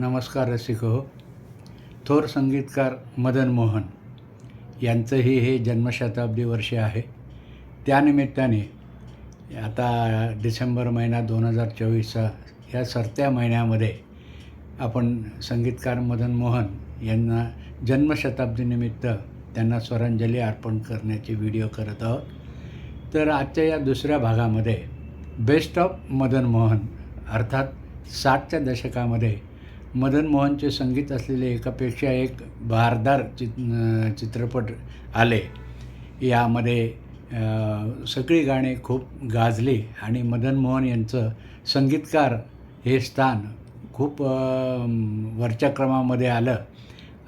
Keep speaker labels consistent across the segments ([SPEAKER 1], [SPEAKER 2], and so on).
[SPEAKER 1] नमस्कार रसिक हो थोर संगीतकार मदन मोहन यांचंही हे जन्मशताब्दी वर्ष आहे. त्यानिमित्ताने आता डिसेंबर महिना दोन हजार चोवीसचा या सरत्या महिन्यामध्ये आपण संगीतकार मदन मोहन यांना जन्मशताब्दीनिमित्त त्यांना स्वरांजली अर्पण करण्याची व्हिडिओ करत आहोत. तर आजच्या या दुसऱ्या भागामध्ये बेस्ट ऑफ मदन मोहन अर्थात साठच्या दशकामध्ये मदन मोहनचे संगीत असलेले एकापेक्षा एक बहारदार चित चित्रपट आले. यामध्ये सगळी गाणी खूप गाजली आणि मदन मोहन यांचं संगीतकार हे स्थान खूप वरच्या क्रमामध्ये आलं.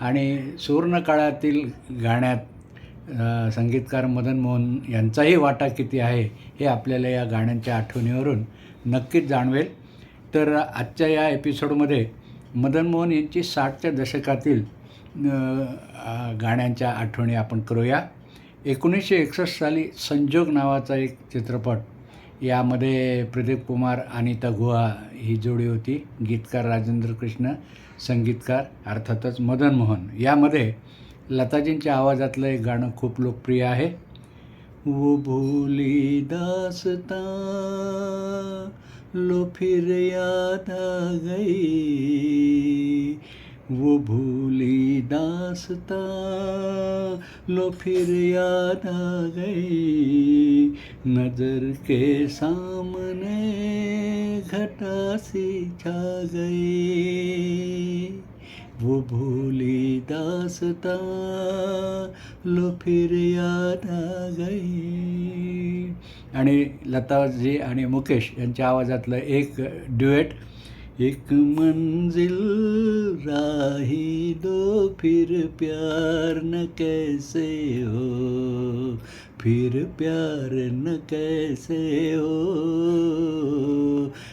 [SPEAKER 1] आणि सुवर्णकाळातील गाण्यात संगीतकार मदन मोहन यांचाही वाटा किती आहे हे आपल्याला या गाण्यांच्या आठवणीवरून नक्कीच जाणवेल. तर आजच्या या एपिसोडमध्ये मदन मोहन यांची साठच्या दशकातील गाण्यांच्या आठवणी आपण करूया. एकोणीसशे एकसष्ट साली संजोग नावाचा एक चित्रपट यामध्ये प्रदीप कुमार अनिता गुहा ही जोडी होती. गीतकार राजेंद्र कृष्ण संगीतकार अर्थातच मदन मोहन यामध्ये लताजींच्या आवाजातलं एक गाणं खूप लोकप्रिय आहे. वो भोली दासता लो फिर याद आ गई। वो भूली दासता लो फिर याद आ गई। नज़र के सामने घटा सी छा गई। वो भूली दासता लो फिर याद आ गई। आणि लताजी आणि मुकेश यांच्या आवाजातलं एक ड्युएट एक मंजिल राही दो फिर प्यार न कैसे हो? फिर प्यार न कैसे हो?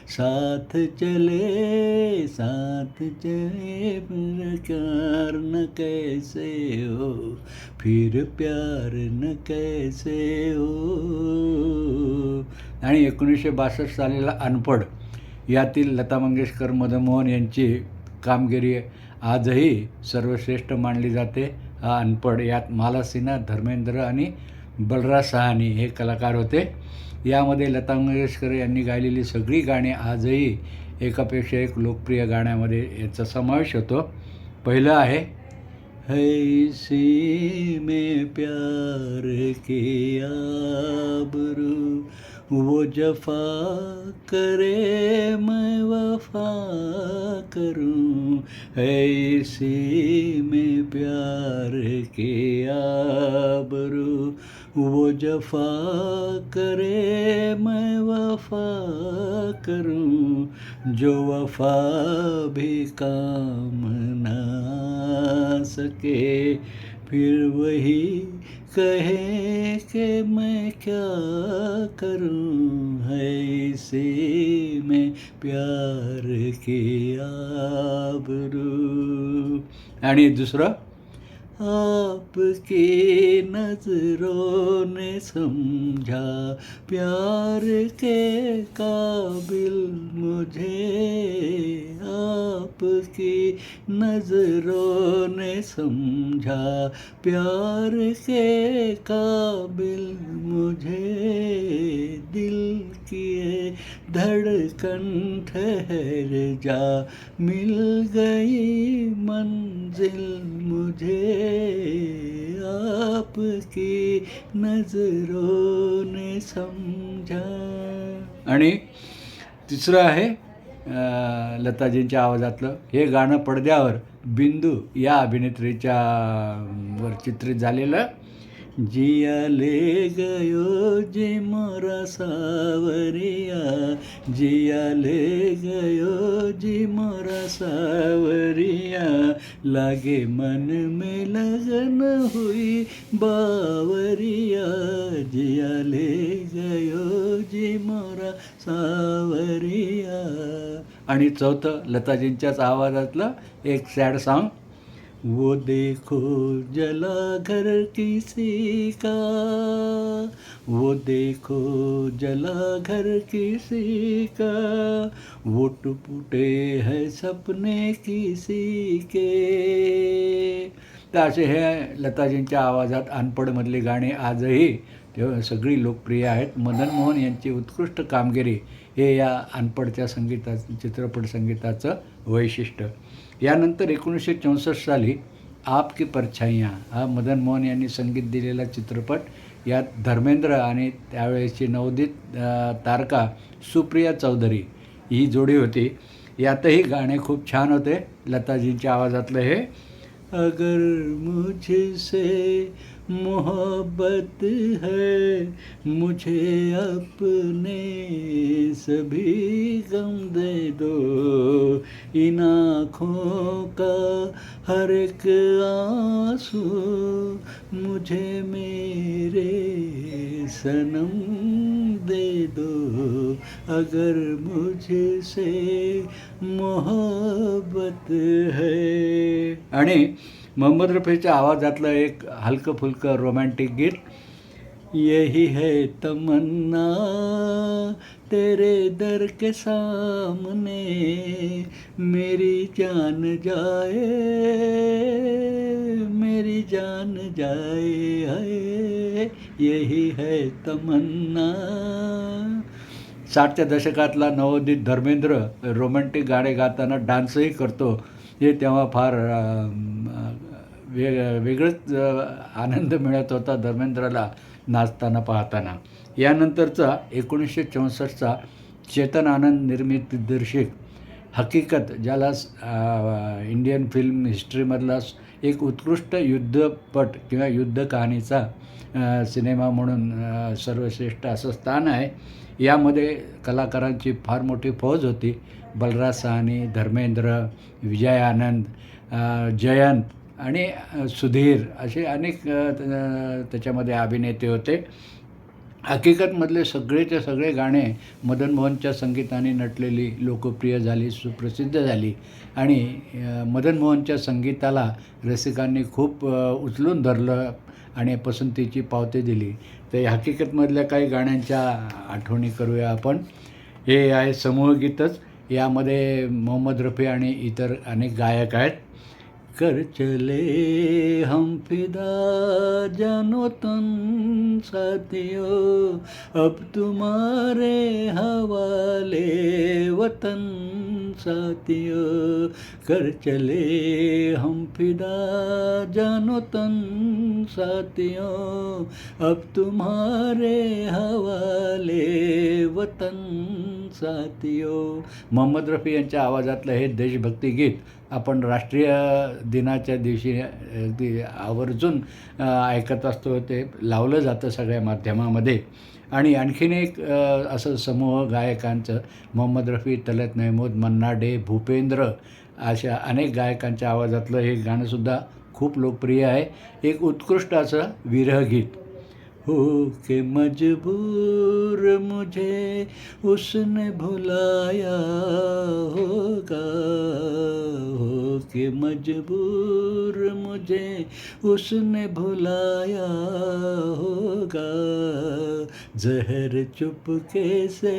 [SPEAKER 1] साथ चले साथ चले फिर प्यार न कैसे हो? फिर प्यार न कैसे हो? आणि एकोणीसशे बासष्ट सालीला अनपढ यातील लता मंगेशकर मदनमोहन यांची कामगिरी आजही सर्वश्रेष्ठ मानली जाते. हा अनपढ यात माला सिन्हा धर्मेंद्र आणि बलराज सहानी हे कलाकार होते. यामध्ये लता मंगेशकर यांनी गायलेली सगळी गाणी आजही एकापेक्षा एक लोकप्रिय गाण्यामध्ये याचा समावेश होतो. पहिलं आहे है सी में प्यार के आबरू वो जफा करे मैं वफा करूं। सी में प्यार के वो जफा करे मैं वफा करूं जो वफा भी काम ना सके। फिर वही कहे कि मैं क्या करूं है इसे में प्यार के आबरू। आणि दुसरं? आपके नजरों ने समझा प्यार के काबिल मुझे। आपकी नजरों ने समझा प्यार के काबिल मुझे। दिल किए धड़कन ठहर जा। मिल गई मंजिल मुझे। आपकी नजरों ने समझा। आणि तिसरं आहे लताजींच्या आवाजातलं हे गाणं पडद्यावर बिंदू या अभिनेत्रीच्या वर चित्रित झालेलं जिया ले गयो जी मोरा सावरिया जिया ले गयो जी मोरा सावरिया लागे मन में लगन हुई बावरिया जिया ले गयो जी मोरा सावरिया आणि चौथं लताजींच्याच आवाजातलं एक सॅड सॉन्ग वो देखो जला घर किसी का। वो देखो जला घर किसी का। वो टुपुटे है सपने किसी के। तर असे हे लताजींच्या आवाजात अनपडमधली गाणे आजही तेव्हा सगळी लोकप्रिय आहेत. मदन मोहन यांची उत्कृष्ट कामगिरी हे या अनपडच्या संगीता चित्रपट संगीताचं वैशिष्ट्य. यानंतर एकोणीसशे चौसष्ट साली आप की परछाईया हा मदन मोहन यांनी संगीत दिलेला चित्रपट यात धर्मेंद्र आणि त्यावेळेची नवोदित तारका सुप्रिया चौधरी ही जोडी होती. यातही गाणे खूप छान होते. लताजींच्या आवाजातलं हे अगर मुझसे मोहब्बत है मुझे अपने सभी गम दे दो। इन आँखों का हर एक आँसू मुझे मेरे सनम दे दो। अगर मुझसे मोहब्बत है। आणि मोहम्मद रफीच्या आवाजातलं एक हलकं फुलकं रोमॅन्टिक गीत यही है तमन्ना तेरे दर के सामने मेरी जान जाए मेरी जान जाए है यही है तमन्ना. साठच्या दशकातला नवोदित धर्मेंद्र रोमॅन्टिक गाणे गाताना डान्सही करतो. हे तेव्हा फार वेग वेगळंच आनंद मिळत होता धर्मेंद्रला नाचताना पाहताना. यानंतरचा एकोणीसशे चौसष्टचा चेतन आनंद निर्मित दिग्दर्शिक हकीकत ज्याला इंडियन फिल्म हिस्ट्रीमधला एक उत्कृष्ट युद्धपट किंवा युद्ध कहाणीचा सिनेमा म्हणून सर्वश्रेष्ठ असं स्थान आहे. यामध्ये कलाकारांची फार मोठी फौज होती. बलराज साहनी धर्मेंद्र विजय आनंद जयंत आणि सुधीर असे अनेक त्याच्यामध्ये अभिनेते होते. हकीकतमधले सगळेच्या सगळे गाणे मदन मोहनच्या संगीताने नटलेली लोकप्रिय झाली सुप्रसिद्ध झाली. आणि मदन मोहनच्या संगीताला रसिकांनी खूप उचलून धरलं आणि पसंतीची पावती दिली. तर हकीकतमधल्या काही गाण्यांच्या आठवणी करूया आपण. हे आहे समूहगीतच यामध्ये मोहम्मद रफी आणि इतर अनेक गायक आहेत. कर चले हम फिदा जानो तन साथियों। अब तुम्हारे हवाले वतन साथियों। कर चले हम फिदा जानो तन साथियों। अब तुम्हारे हवाले वतन साथियो मोहम्मद रफी यांच्या आवाजातलं हे देशभक्ती गीत आपण राष्ट्रीय दिनाच्या दिवशी अ, आवर्जून ऐकत असतो. ते लावलं जातं सगळ्या माध्यमामध्ये. आणि आणखीन एक असं समूह गायकांचं मोहम्मद रफी तलत महमूद मन्ना डे भूपेंद्र अशा अनेक गायकांच्या आवाजातलं हे गाणंसुद्धा खूप लोकप्रिय आहे. एक उत्कृष्ट असं विरह गीत. हो के मजबूर मुझे उसने भुलाया होगा। हो के मजबूर मुझे उसने भुलाया होगा। जहर चुपके से,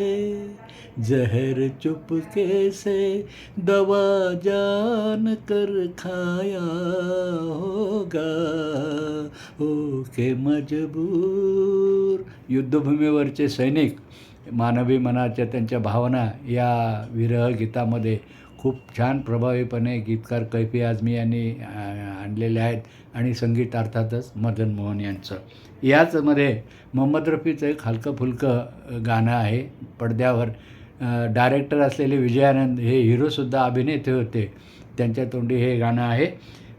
[SPEAKER 1] जहर चुपके से दवा जान कर खाया होगा। हो के मजबूर युद्धभूमीवरचे सैनिक मानवी मनाच्या त्यांच्या भावना या विरह गीतामध्ये खूप छान प्रभावीपणे गीतकार कैफी आझमी यांनी आणलेले आहेत. आणि संगीत अर्थातच मदन मोहन यांचं. याचमध्ये मोहम्मद रफीचं एक हलकं फुलकं गाणं आहे पडद्यावर. डायरेक्टर असलेले विजयानंद हे हिरोसुद्धा अभिनेते होते. त्यांच्या तोंडी हे गाणं आहे.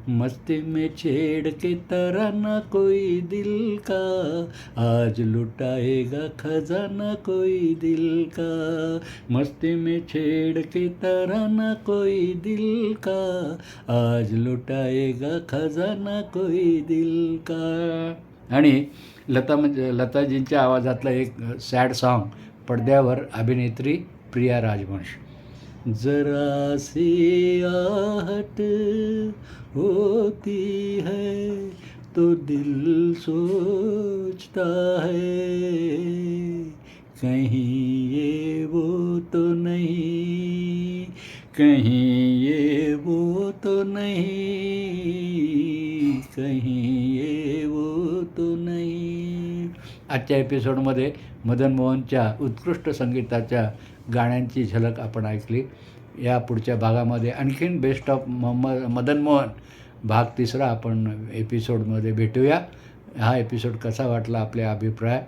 [SPEAKER 1] मस्ती में छेड़ के तराना कोई दिल का। आज लुटाएगा खजाना कोई दिल का। मस्ती में छेड़ के तराना कोई दिल का। आज लुटाएगा खजाना कोई दिल का। आणि लता म्हणजे लताजींच्या आवाजातलं एक सॅड सॉन्ग पडद्यावर अभिनेत्री प्रिया राजवंश. जरा सी आहट होती है तो दिल सोचता है, कहीं ये वो तो नहीं, कहीं ये वो तो नहीं, कहीं ये आजच्या एपिसोडमध्ये मदन मोहनच्या उत्कृष्ट संगीताच्या गाण्यांची झलक आपण ऐकली. या पुढच्या भागामध्ये आणखीन बेस्ट ऑफ मोहम्मद मदन मोहन भाग तिसरा आपण एपिसोडमध्ये भेटूया. हा एपिसोड कसा वाटला आपले अभिप्राय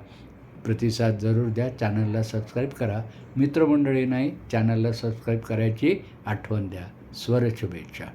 [SPEAKER 1] प्रतिसाद जरूर द्या. चॅनलला सबस्क्राईब करा. मित्रमंडळी नाही चॅनलला सबस्क्राईब करायची आठवण द्या. स्वर शुभेच्छा.